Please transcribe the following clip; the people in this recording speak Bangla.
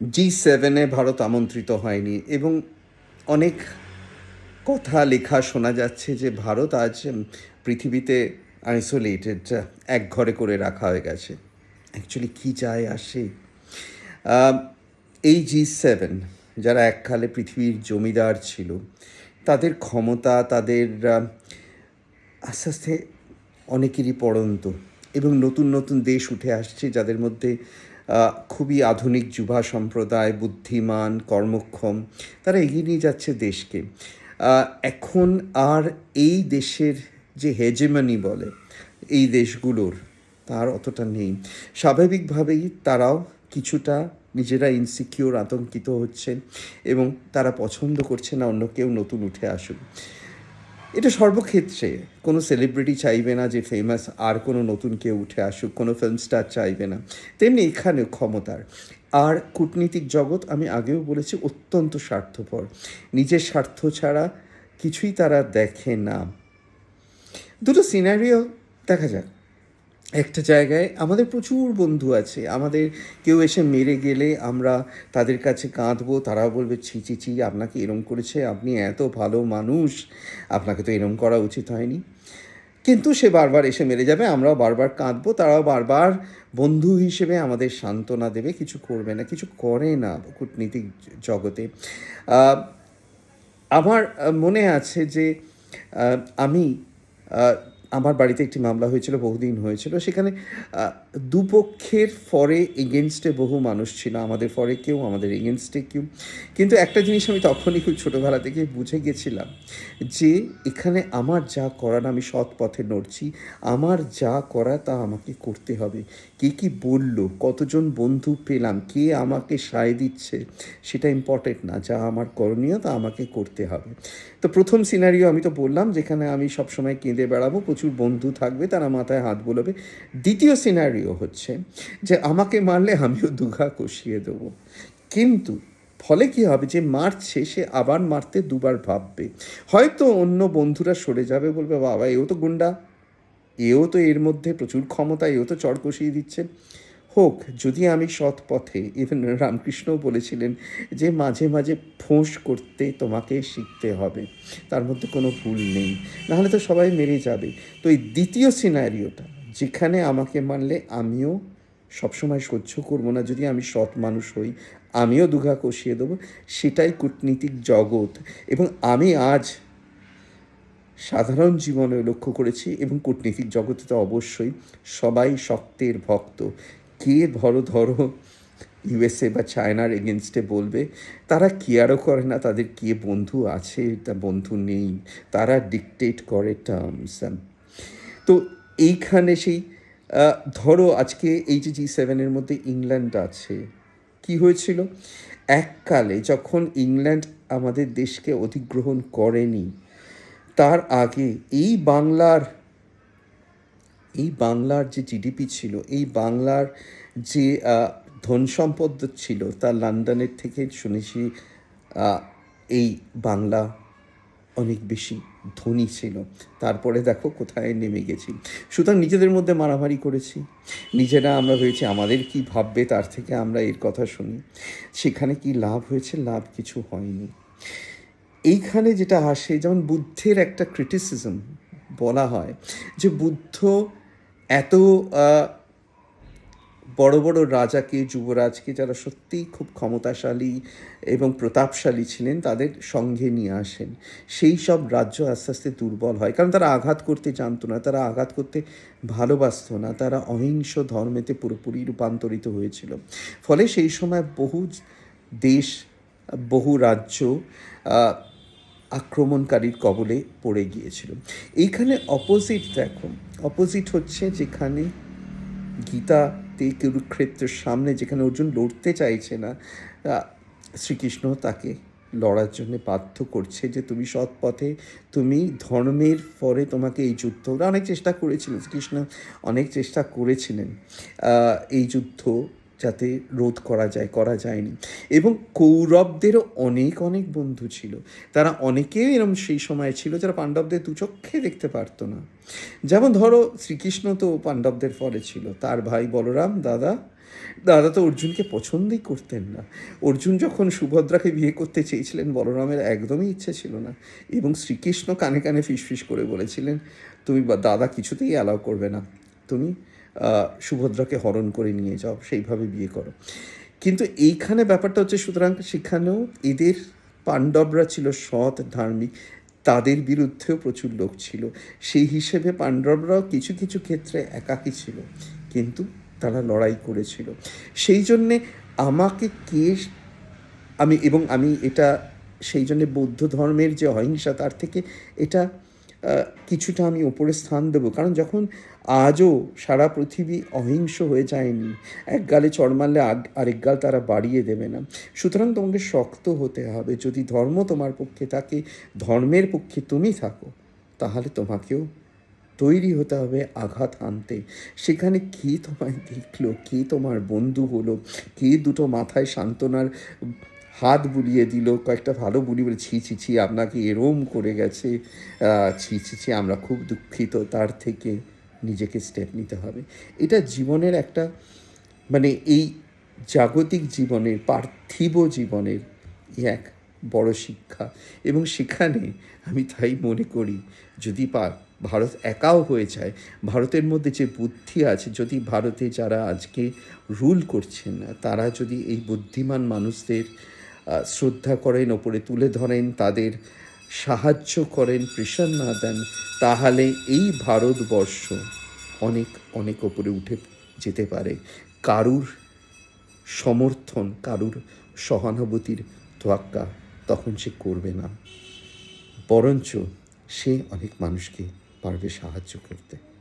জি সেভেনে ভারত আমন্ত্রিত হয়নি এবং অনেক কথা লেখা শোনা যাচ্ছে যে ভারত আজ পৃথিবীতে আইসোলেটেড এক ঘরে করে রাখা হয়ে গেছে। অ্যাকচুয়ালি কী চায় আসে? এই জি সেভেন যারা এককালে পৃথিবীর জমিদার ছিল, তাদের ক্ষমতা, তাদের আস্তে আস্তে অনেকেরই পড়ন্ত এবং নতুন নতুন দেশ উঠে আসছে যাদের মধ্যে খুবই আধুনিক যুবা সম্প্রদায়, বুদ্ধিমান, কর্মক্ষম, তারা এগিয়ে নিয়ে যাচ্ছে দেশকে। এখন আর এই দেশের যে হেজেমানি বলে, এই দেশগুলোর, তার অতটা নেই। স্বাভাবিকভাবেই তারাও কিছুটা নিজেরা ইনসিকিওর আতঙ্কিত হচ্ছে এবং তারা পছন্দ করছে না অন্য কেউ নতুন উঠে আসুক। এটা সর্বক্ষেত্রে কোনো সেলিব্রিটি চাইবে না যে ফেমাস আর কোনো নতুন কেউ উঠে আসুক, কোনো ফিল্ম স্টার চাইবে না। তেমনি এখানে ক্ষমতার। আর কূটনীতিক জগৎ, আমি আগেও বলেছি, অত্যন্ত স্বার্থপর। নিজের স্বার্থ ছাড়া কিছুই তারা দেখে না। দুটো সিনারিও দেখা যাক। একটা জায়গায় আমাদের প্রচুর বন্ধু আছে। আমাদের কেউ এসে মেরে গেলে আমরা তাদের কাছে কাঁদবো, তারা বলবে, ছি ছি ছি, আপনাকে এরম করেছে, আপনি এত ভালো মানুষ, আপনাকে তো এরম করা উচিত হয়নি। কিন্তু সে বারবার এসে মেরে যাবে, আমরাও বারবার কাঁদবো, তারাও বারবার বন্ধু হিসেবে আমাদের সান্ত্বনা দেবে, কিছু করবে না, কিছু করে না কূটনীতিক জগতে। আমার মনে আছে যে আমি আমার বাড়িতে একটি মামলা হয়েছিল, বহুদিন হয়েছিল। সেখানে দুপক্ষের ফরে এগেনস্টে বহু মানুষ ছিল। আমাদের ফরে কেউ, আমাদের এগেনস্টে কেউ। কিন্তু একটা জিনিস আমি তখনই খুব ছোটোবেলা থেকে বুঝে গেছিলাম যে, এখানে আমার যা করার আমি সৎ পথে নড়ছি। আমার যা করা তা আমাকে করতে হবে। কে কি বলল? কতজন বন্ধু পেলাম? কে আমাকে সায় দিচ্ছে? সেটা ইম্পর্টেন্ট না। যা আমার করণীয় তা আমাকে করতে হবে। তো প্রথম সিনারিও আমি তো বললাম, যেখানে আমি সবসময় কেঁদে বেড়াবো প্রচুর বন্ধু থাকবে, তারা মাথায় হাত বোলাবে। দ্বিতীয় সিনারিও হচ্ছে যে আমাকে মারলে আমিও দুঘা কষিয়ে দেবো। কিন্তু ফলে কি হবে যে মারছে সে আবার মারতে দুবার ভাববে। হয়তো অন্য বন্ধুরা সরে যাবে, বলবে, বাবা, এও তো গুন্ডা। এও তো এর মধ্যে প্রচুর ক্ষমতা, এও তো চড় কষিয়ে দিচ্ছে। হোক, যদি আমি সৎ পথে ইভেন রামকৃষ্ণও বলেছিলেন যে মাঝে মাঝে ফোঁস করতে তোমাকে শিখতে হবে, তার মধ্যে কোনো ভুল নেই। নাহলে তো সবাই মেরে যাবে। তো এই দ্বিতীয় সিনারিওটা যেখানে আমাকে মানলে আমিও সবসময় সহ্য করব না, যদি আমি সৎ মানুষ হই, আমিও দুঘা কষিয়ে দেবো, সেটাই কূটনীতিক জগৎ। এবং আমি আজ সাধারণ জীবনে লক্ষ্য করেছি, এবং কূটনীতিক জগতে তো অবশ্যই সবাই শক্তের ভক্ত। কে ধরো ধরো ইউএসএ বা চায়নার এগেনস্টে বলবে, তারা কেয়ারও করে না তাদের কে বন্ধু আছে, তা বন্ধু নেই, তারা ডিকটেট করে টার্মস তো এইখানে সেই ধরো আজকে এই যে জি সেভেনের মধ্যে ইংল্যান্ড আছে, কি হয়েছিল? এককালে যখন ইংল্যান্ড আমাদের দেশকে অধিগ্রহণ করেনি, তার আগে এই বাংলার এই বাংলার যে জিডিপি ছিল, এই বাংলার যে ধন সম্পদ ছিল, তা লন্ডনের থেকে শুনেছি এই বাংলা অনেক বেশি ধনী ছিল। তারপরে দেখো কোথায় নেমে গেছি। সুতরাং নিজেদের মধ্যে মারামারি করেছি। নিজেরা আমরা ভেবেছি, আমাদের কি ভাববে তার থেকে আমরা এর কথা শুনি। সেখানে কি লাভ হয়েছে? লাভ কিছু হয়নি। এইখানে যেটা আসে, যেমন বুদ্ধের একটা ক্রিটিসিজম বলা হয়, যে বুদ্ধ এত বড় বড় রাজাকে, যুবরাজকে যারা সত্যিই খুব ক্ষমতাশালী এবং প্রতাপশালী ছিলেন, তাদের সঙ্গে নিয়ে আসেন। সেই সব রাজ্য আস্তে আস্তে দুর্বল হয়। কারণ তারা আঘাত করতে জানতো না, তারা আঘাত করতে ভালোবাসতো না, তারা অহিংস ধর্মেতে পুরোপুরি রূপান্তরিত হয়েছিল। ফলে সেই সময় বহু দেশ, বহু রাজ্য আক্রমণকারীর কবলে পড়ে গিয়েছিল। এইখানে অপোজিট দেখো। অপোজিট হচ্ছে যেখানে গীতাতে কুরুক্ষেত্রের সামনে যেখানে অর্জুন লড়তে চাইছে না শ্রীকৃষ্ণ তাকে লড়ার জন্য বাধ্য করছে যে তুমি সৎ পথে তুমি ধর্মের পরে তোমাকে এই যুদ্ধ, ওরা অনেক চেষ্টা করেছিলেন শ্রীকৃষ্ণ অনেক চেষ্টা করেছিলেন এই যুদ্ধ যাতে রোধ করা যায়, করা যায়নি। এবং কৌরবদেরও অনেক অনেক বন্ধু ছিল। তারা অনেকেই এরম সেই সময় ছিল যারা পাণ্ডবদের দু চক্ষে দেখতে পারতো না। যেমন ধরো, শ্রীকৃষ্ণ তো পাণ্ডবদের ফলে ছিল। তার ভাই বলরাম, দাদা দাদা তো অর্জুনকে পছন্দই করতেন না। অর্জুন যখন সুভদ্রাকে বিয়ে করতে চেয়েছিলেন, বলরামের একদমই ইচ্ছে ছিল না। এবং শ্রীকৃষ্ণ কানে কানে ফিসফিস করে বলেছিলেন, তুমি দাদা কিছুতেই অ্যালাউ করবে না। তুমি সুভদ্রাকে হরণ করে নিয়ে যাও, সেইভাবে বিয়ে করো। কিন্তু এইখানে ব্যাপারটা হচ্ছে, সুতরাং সেখানেও এদের পাণ্ডবরা ছিল সৎ ধার্মিক, তাদের বিরুদ্ধেও প্রচুর লোক ছিল। সেই হিসেবে পাণ্ডবরাও কিছু কিছু ক্ষেত্রে একাকী ছিল, কিন্তু তারা লড়াই করেছিল। সেই জন্যে আমাকে কে আমি এবং আমি এটা, সেই জন্যে বৌদ্ধ ধর্মের যে অহিংসা, তার থেকে এটা কিছুটা আমি ওপরে স্থান দেবো। কারণ যখন আজও সারা পৃথিবী অহিংস হয়ে যায়নি, এক গালে চড় আগ- আরেক গাল তারা বাড়িয়ে দেবে না। সুতরাং তোমাকে শক্ত হতে হবে। যদি ধর্ম তোমার পক্ষে থাকে, ধর্মের পক্ষে তুমি থাকো, তাহলে তোমাকেও তৈরি হতে হবে আঘাত আনতে সেখানে কে তোমায় দেখল, কে তোমার বন্ধু হলো, কে দুটো মাথায় সান্ত্বনার হাত বুলিয়ে দিল, কয়েকটা ভালো বুলি বলে, ছি ছি ছি, আপনাকে এরম করে গেছে ছি ছি ছি, আমরা খুব দুঃখিত, তার থেকে নিজেকে স্টেপ নিতে হবে। এটা জীবনের একটা মানে এই জাগতিক জীবনের, পার্থিব জীবনের এক বড় শিক্ষা। এবং সেখানে আমি তাই মনে করি, যদি পা, ভারত একাও হয়ে যায়, ভারতের মধ্যে যে বুদ্ধি আছে, যদি ভারতে যারা আজকে রুল করছেন, তারা যদি এই বুদ্ধিমান মানুষদের শ্রদ্ধা করেন, ওপরে তুলে ধরেন, তাদের সাহায্য করেন প্রেশার না দেন, তাহলে এই ভারতবর্ষ অনেক অনেক ওপরে উঠে যেতে পারে। কারুর সমর্থন, কারুর সহানুভূতির তোয়াক্কা তখন সে করবে না। বরঞ্চ সে অনেক মানুষকে পারবে সাহায্য করতে।